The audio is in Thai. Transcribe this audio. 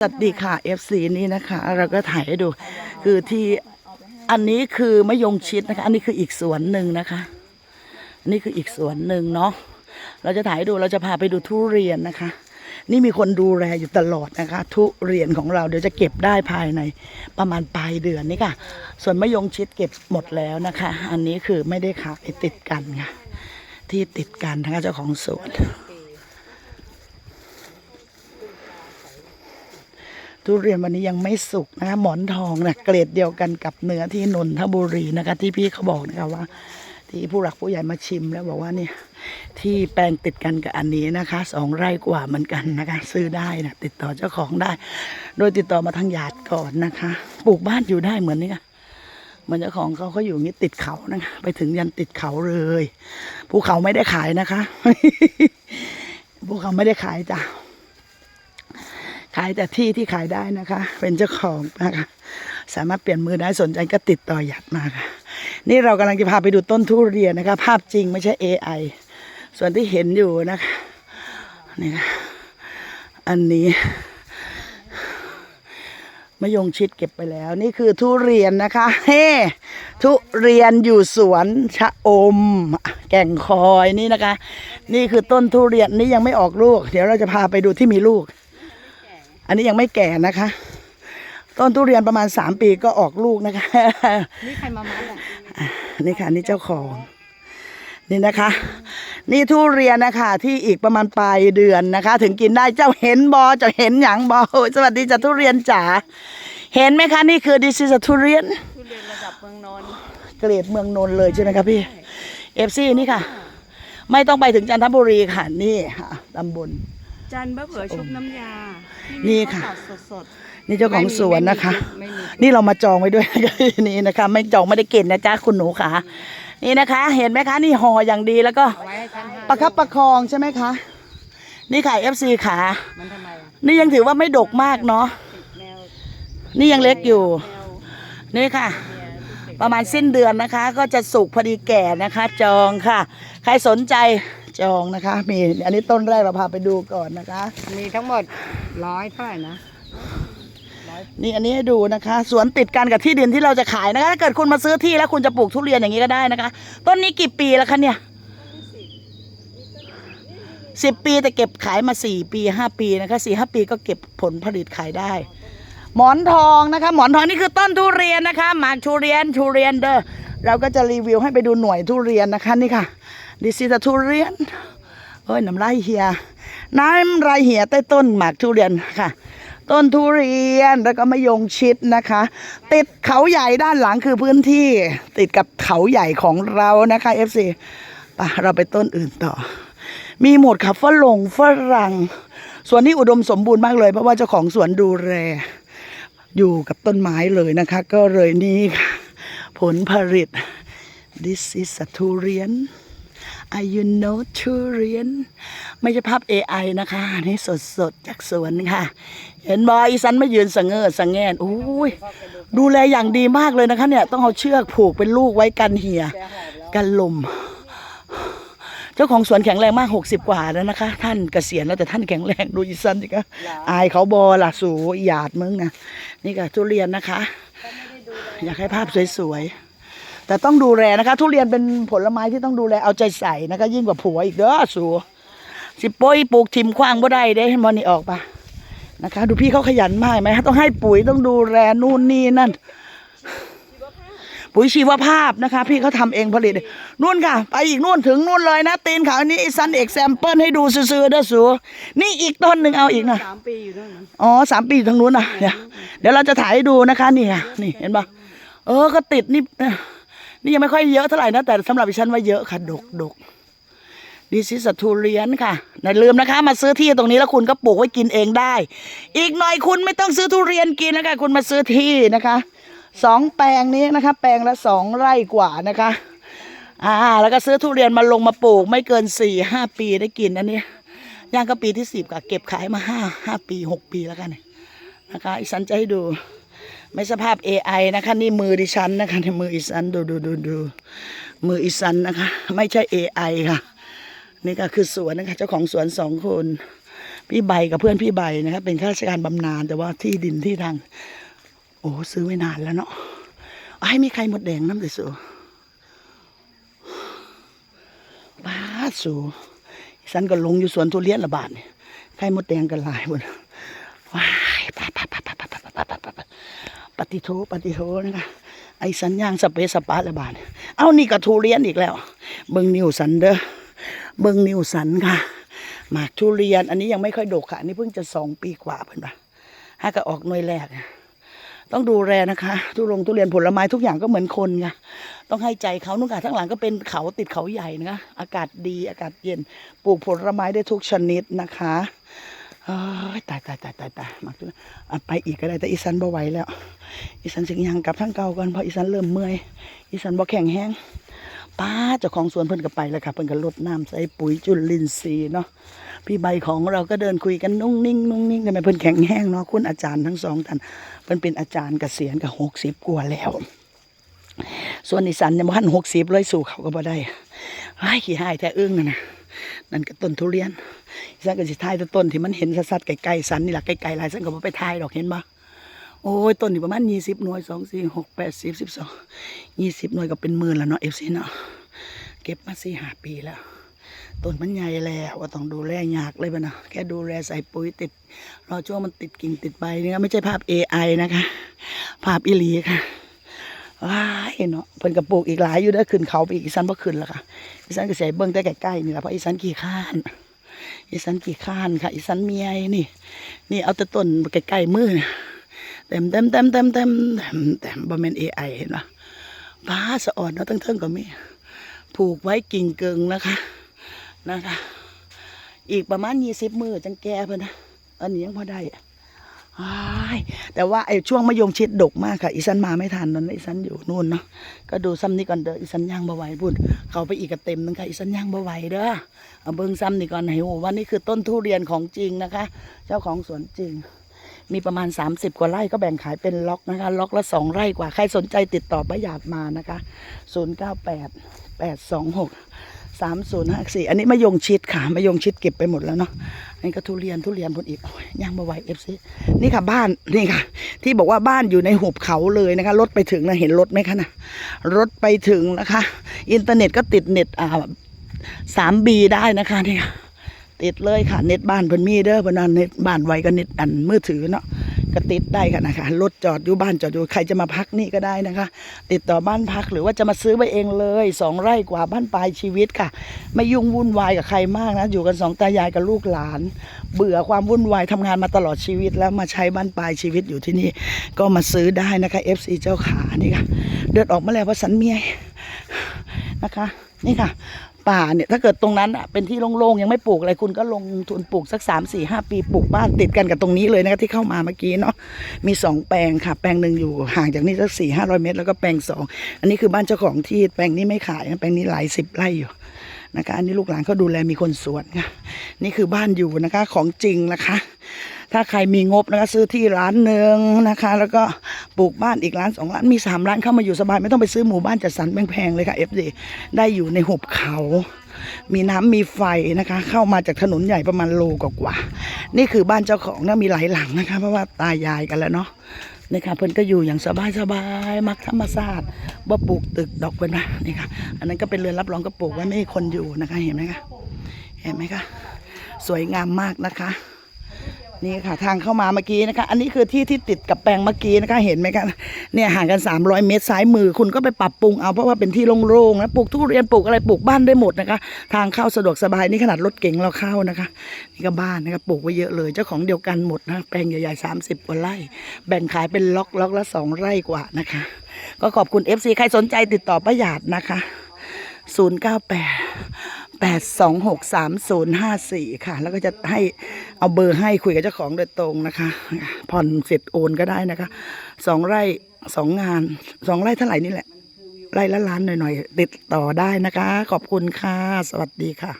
สวัสดีค่ะ FC นี่นะคะ เราก็ถ่ายให้ดู คือที่อันนี้คือมะยงชิดนะคะ อันนี้คืออีกสวนหนึ่งนะคะอันนี้คืออีกสวนหนึ่งเนาะเราจะถ่ายให้ดูเราจะพาไปดูทุเรียนนะคะ นี่มีคนดูแลอยู่ตลอดนะคะ ทุเรียนของเราเดี๋ยวจะเก็บได้ภายในประมาณปลายเดือนนี่ค่ะ ส่วนมะยงชิดเก็บหมดแล้วนะคะ อันนี้คือไม่ได้ขายติดกันค่ะที่ติดกันทั้งเจ้าของสวน ทุเรียนวันนี้ยังไม่สุกนะคะหมอนทองนะเกรดเดียวกันกับเนื้อที่นนทบุรีนะคะ ที่พี่เขาบอกนะคะว่า ที่ผู้หลักผู้ใหญ่มาชิมแล้วบอกว่าเนี่ยที่แปลงติดกันกับอันนี้นะคะสองไร่กว่าเหมือนกันนะคะ ซื้อได้นะติดต่อเจ้าของได้ โดยติดต่อมาทางญาติก่อนนะคะปลูกบ้านอยู่ได้เหมือนนี่ค่ะเหมือนเจ้าของเขาเขาอยู่งนี้ติดเขานะคะไปถึงยันติดเขาเลยภูเขาไม่ได้ขายนะคะภูเขาไม่ได้ขายจ้ะ ขายแต่ที่ที่ขายได้นะคะ เป็นเจ้าของนะคะ สามารถเปลี่ยนมือได้สนใจก็ติดต่อหยัดมาค่ะ นี่เรากำลังจะพาไปดูต้นทุเรียนนะคะ ภาพจริงไม่ใช่ AI ส่วนที่เห็นอยู่นะคะนี่ค่ะอันนี้มะยงชิดเก็บไปแล้ว นี่คือทุเรียนนะคะ เฮ้ทุเรียนอยู่สวนชะอม แก่งคอยนี่นะคะ นี่คือต้นทุเรียนนี่ยังไม่ออกลูก เดี๋ยวเราจะพาไปดูที่มีลูก อันนี้ยังไม่แก่นะคะ ต้นทุเรียนประมาณสามปีก็ออกลูกนะคะ นี่ใครมามัดอะนี่ค่ะนี่เจ้าของ นี่นะคะ นี่ทุเรียนนะคะที่อีกประมาณปลายเดือนนะคะ ถึงกินได้เจ้าเห็นบอเจ้าเห็นหยังบอโอ้ยสวัสดีจ้ะทุเรียนจ๋าเห็นไหมคะนี่คือ this is a ทุเรียน ทุเรียนระดับเมืองนนท์เกรดเมืองนนท์เลยใช่ไหมคะพี่เอฟซีนี่ค่ะ ไม่ต้องไปถึงจันทบุรีค่ะ นี่ค่ะตำบล จันทร์บะเผือชุบน้ำยานี่ค่ะที่เขาตัดสดนี่เจ้าของสวนนะคะไม่มีนี่เรามาจองไว้ด้วย นี่นะคะ ไม่จองไม่ได้กินนะจ๊ะคุณหนูขานี่นะคะ เห็นไหมคะ นี่ห่ออย่างดีแล้วก็เอาไว้ให้ท่านห้าประคับประคองใช่ไหมคะ นี่ค่ะ FC ขามันทำไมอะนี่ยังถือว่าไม่ดกมากเนาะติดแนวนี่ยังเล็กอยู่แนวนี่ค่ะ เนี่ยติดประมาณสิ้นเดือนนะคะ ก็จะสุกพอดีแก่นะคะ จองค่ะ ใครสนใจ จองนะคะ มีอันนี้ต้นแรกเราพาไปดูก่อนนะคะ มีทั้งหมดร้อยเท่าไหร่นะร้อยนี่อันนี้ให้ดูนะคะ สวนติดกันกับที่ดินที่เราจะขายนะคะถ้าเกิดคุณมาซื้อที่แล้วคุณจะปลูกทุเรียนอย่างนี้ก็ได้นะคะ ต้นนี้กี่ปีแล้วคะเนี่ยสิบปีแต่เก็บขายมาสี่ปีห้าปีนะคะสี่ห้าปีก็เก็บผลผลิตขายได้ หมอนทองนะคะ หมอนทองนี่คือต้นทุเรียนนะคะหมากทุเรียนทุเรียนเด้อเราก็จะรีวิวให้ไปดูหน่วยทุเรียนนะคะนี่ค่ะ ดิซิตทุเรียนโอ้ยน้ำลายเหียน้ำลายเหียใต้ต้นหมากทุเรียนค่ะ ต้นทุเรียนแล้วก็มะยงชิดนะคะ ติดเขาใหญ่ด้านหลังคือพื้นที่ ติดกับเขาใหญ่ของเรานะคะ FC ไปเราไปต้นอื่นต่อ มีหมดค่ะฝรั่งฝรั่งสวนนี้อุดมสมบูรณ์มากเลย เพราะว่าเจ้าของสวนดูแลอยู่กับต้นไม้เลยนะคะ ก็เลยนี่ค่ะ ผลผลิต this is a durian I you know durian ไม่ใช่ภาพ AI นะคะอันนี่สดๆ จากสวนค่ะ เห็นบอยอีสันมายืนสังเงอสังแงนโอ้ยดูแลอย่างดีมากเลยนะคะเนี่ย ต้องเอาเชือกผูกเป็นลูกไว้กันเหี่ยกันลม เจ้าของสวนแข็งแรงมาก 60 กว่าแล้วนะคะ ท่านเกษียณแล้วแต่ท่านแข็งแรงดูอีสันสิคะอายเขาบอล่ะสูหยาดมึงนะนี่ก็ทุเรียนนะคะ อยากให้ภาพสวยๆ แต่ต้องดูแลนะคะ ทุเรียนเป็นผลไม้ที่ต้องดูแลเอาใจใส่นะคะ ยิ่งกว่าผัวอีกเด้อสูสิโป้ยปลูกทิมขว้างบ่ได้เด้ให้มอนี่ออกปะนะคะ ดูพี่เขาขยันมากไหมต้องให้ปุ๋ยต้องดูแลนู่นนี่นั่น ปุ๋ยชีวภาพนะคะ พี่เขาทำเองผลิตนู่นค่ะ ไปอีกนู่นถึงนู่นเลยนะ ตีนเขาอันนี้ซันเอกแซมเปิลให้ดูซื่อๆเด้อสูนี่อีกต้นหนึ่งเอาอีกนะสามปีอยู่ด้วยนะอ๋อสามปีอยู่ทางนู้นนะเดี๋ยวเดี๋ยวเราจะถ่ายให้ดูนะคะนี่ค่ะนี่เห็นปะเออก็ติดนี่ นี่ยังไม่ค่อยเยอะเท่าไหร่นะแต่สำหรับดิฉันว่าเยอะค่ะดกดกดิซิสทุเรียนค่ะอย่าลืมนะคะ มาซื้อที่ตรงนี้แล้วคุณก็ปลูกไว้กินเองได้ อีกหน่อยคุณไม่ต้องซื้อทุเรียนกินนะคะ คุณมาซื้อที่นะคะสองแปลงนี้นะคะ แปลงละสองไร่กว่านะคะ อ่า แล้วก็ซื้อทุเรียนมาลงมาปลูก ไม่เกินสี่ห้าปีได้กินอันนี้ย่างก็ปีที่สิบค่ะเก็บขายมาห้าห้าปีหกปีแล้วกันเนี่ยนะคะอีสันจะให้ดู ไม่สภาพ AI นะคะนี่มือดิฉันนะคะนี่มืออีสันดูดูดูดูมืออีสันนะคะ ไม่ใช่ AI ค่ะ นี่ก็คือสวนนะคะ เจ้าของสวนสองคนพี่ใบกับเพื่อนพี่ใบนะครับเป็นข้าราชการบำนาญแต่ว่าที่ดินที่ทาง โอ้ซื้อไว้นานแล้วเนาะให้มีใครหมดแดงน้ำสิสูบ้าสูฉันก็ลงอยู่สวนทุเรียนละบาทเนี่ยใครหมดแดงกันหลายหมดว้า ฏิโทปฏิโทนะคะไอ้สัญญางสเปซสปาละบาทเอานี่ก็ทุเรียนอีกแล้ว เบิงนิวสันเด้อเบิงนิวสันค่ะหมากทุเรียน อันนี้ยังไม่ค่อยดกค่ะอันนี้เพิ่งจะสองปีกว่าเพิ่นปะถ้าก็ออกหน่วยแรก ต้องดูแลนะคะ ทุลงทุเรียนผลไม้ทุกอย่างก็เหมือนคนไงต้องให้ใจเขานุ่งค่ะทั้งหลังก็เป็นเขาติดเขาใหญ่นะคะอากาศดีอากาศเย็นปลูกผลไม้ได้ทุกชนิดนะคะ ตายตายตายตายตายมากเลยอะไปอีกก็ได้แต่อีสันบ่ไหวแล้ว อีสันสิงยังกลับทั้งเก่าก่อนเพราะอีสันเริ่มเมื่อย อีสันบ่แข็งแห้งป้าเจ้าของสวนเพิ่นก็ไปแล้วค่ะเพิ่นก็ลดน้ำใส่ปุ๋ยจุลินทรีย์เนาะพี่ใบของเราก็เดินคุยกันนุ่งนิ่งนุ่งนิ่งทำไมเพิ่นแข็งแห้งเนาะคุณอาจารย์ทั้งสองท่านเพิ่นเป็นอาจารย์เกษียณกับหกสิบกว่าแล้ว ส่วนอีสันยังบ่ทันหกสิบเลยสู่เขาก็บ่ได้ไอ้ขี้หายแท้อึ้งนะนั่นก็ต้นทุเรียน สันก็สิทายแต่ต้นที่มันเห็นสัดๆไกลๆสันนี่แหละไกลๆหลายสันก็บ่ไปทายดอกเห็นบ่โอ้ยต้นนี่ประมาณยี่สิบหน่วยสองสี่หกแปดสิบสิบสองยี่สิบหน่วยก็เป็นหมื่นแล้วเนาะเอฟซีเนาะเก็บมาสี่ห้าปีแล้วต้นมันใหญ่แล้วว่าต้องดูแลยากเลยปะนะแค่ดูแลใส่ปุ๋ยติดรอช่วงมันติดกิ่งติดใบเนี่ยไม่ใช่ภาพ AI นะคะ ภาพอิลีค่ะว้าเนาะเพิ่นกระปลูกอีกหลายอยู่เด้อขึ้นเขาไปอีกอีสันบ่ขึ้นแล้วค่ะอีสันก็ใส่เบิ่งแต่ใกล้ๆนี่แหละเพราะอีสันขี้ข้าน อีสันกี่ข้านค่ะ อีสันเมียนี่ นี่เอาแต่ต้นใกล้ๆมือเนี่ยเต็มเต็มเต็มเต็มเต็มเต็มเต็มบ่แม่น AI เห็นปะป้าสะอ่อนเนาะตั้งเทิงก็มีผูกไว้กิ่งเกิงนะคะนะคะ อีกประมาณยี่สิบมือจังแกเพิ่นนะอันนี้ยังพอได้อะอ้าย แต่ว่าไอ้ช่วงมะยงชิดดกมากค่ะอีสันมาไม่ทันนั้นอีสันอยู่นู่นเนาะก็ดูซ้ำนี่ก่อนเด้ออีสันย่างบ่ไหวพุ่นเขาไปอีกกระเต็มนึงค่ะอีสันย่างบ่ไหวเด้อเอาเบิ่งซ้ำนี่ก่อนให้โหว่านี่คือต้นทุเรียนของจริงนะคะ เจ้าของสวนจริง มีประมาณ 30 กว่าไร่ก็แบ่งขายเป็นล็อกนะคะ ล็อกละสองไร่กว่าใครสนใจติดต่อประหยัดมานะคะ 098 826 3054อันนี้มะยงชิดค่ะมะยงชิดเก็บไปหมดแล้วเนาะอันนี้ก็ทุเรียนทุเรียนพนอีกอย่างมาไวเอฟซีนี่ค่ะบ้านนี่ค่ะ ที่บอกว่าบ้านอยู่ในหุบเขาเลยนะคะรถไปถึงนะเห็นรถไหมคะนะรถไปถึงนะคะ อินเทอร์เน็ตก็ติดเน็ตอ่าสามบีได้นะคะเนี่ยติดเลยค่ะเน็ตบ้านเพิ่นมีเด้อเพิ่นว่าเน็ตบ้านไวก็เน็ตอันมือถือเนาะ ก็ติดได้ค่ะนะคะรถจอดอยู่บ้านจอดอยู่ใครจะมาพักนี่ก็ได้นะคะ ติดต่อบ้านพักหรือว่าจะมาซื้อไปเองเลยสองไร่กว่าบ้านปลายชีวิตค่ะ ไม่ยุ่งวุ่นวายกับใครมากนะอยู่กันสองตายายกับลูกหลาน เบื่อความวุ่นวายทำงานมาตลอดชีวิต แล้วมาใช้บ้านปลายชีวิตอยู่ที่นี่ก็มาซื้อได้นะคะ FC เจ้าขานี่ค่ะ เดินออกมาแล้วว่าะสันเมียนะคะ นี่ค่ะป่าเนี่ยถ้าเกิดตรงนั้นอะเป็นที่โล่งๆยังไม่ปลูกอะไรคุณก็ลงทุนปลูกสักสามสี่ห้าปีปลูกบ้านติดกันกับตรงนี้เลยนะคะที่เข้ามาเมื่อกี้เนาะมีสองแปลงค่ะ แปลงหนึ่งอยู่ห่างจากนี่สักสี่ห้าร้อยเมตร แล้วก็แปลงสองอันนี้คือบ้านเจ้าของที่แปลงนี้ไม่ขายนะแปลงนี้หลายสิบไร่อยู่นะคะอันนี้ลูกหลานเขาดูแลมีคนสวนค่ะนี่คือบ้านอยู่นะคะของจริงนะคะ ถ้าใครมีงบนะคะซื้อที่ร้านหนึ่งนะคะ แล้วก็ปลูกบ้านอีกร้านสองร้านมีสามร้านเข้ามาอยู่สบาย ไม่ต้องไปซื้อหมู่บ้านจัดสรรแพงๆเลยค่ะเอฟดีได้อยู่ในหุบเขามีน้ำมีไฟนะคะ เข้ามาจากถนนใหญ่ประมาณโลกว่าๆนี่คือบ้านเจ้าของนะมีหลายหลังนะคะ เพราะว่าตายายกันแล้วเนาะนี่ค่ะเพิ่อนก็อยู่อย่างสบายสบายๆมักธรรมชาติบ่ปลูกตึกดอกเป็นนะนี่ค่ะ อันนั้นก็เป็นเรือนรับรองก็ปลูกไว้ไม่มีคนอยู่นะคะ เห็นไหมคะเห็นไหมคะสวยงามมากนะคะ นี่ค่ะ ทางเข้ามาเมื่อกี้นะคะ อันนี้คือที่ที่ติดกับแปลงเมื่อกี้นะคะ เห็นไหมคะเนี่ยห่างกัน 300 เมตรซ้ายมือ คุณก็ไปปรับปรุงเอาเพราะว่าเป็นที่โล่งๆนะปลูกทุเรียนปลูกอะไรปลูกบ้านได้หมดนะคะ ทางเข้าสะดวกสบายนี่ขนาดรถเก๋งเราเข้านะคะ นี่ก็บ้านนะคะปลูกไว้เยอะเลยเจ้าของเดียวกันหมดนะแปลงใหญ่ๆ 30กว่าไร่ แบ่งขายเป็นล็อกล็อกละสองไร่กว่านะคะ ก็ขอบคุณ FC ใครสนใจติดต่อประหยัดนะคะ098 826 3054 ค่ะ แล้วก็จะให้เอาเบอร์ให้คุยกับเจ้าของโดยตรงนะคะ ผ่อนเสร็จโอนก็ได้นะคะสองไร่สองงานสองไร่เท่าไหร่นี่แหละ ไร่ละล้านหน่อยๆ ติดต่อได้นะคะ ขอบคุณค่ะ สวัสดีค่ะ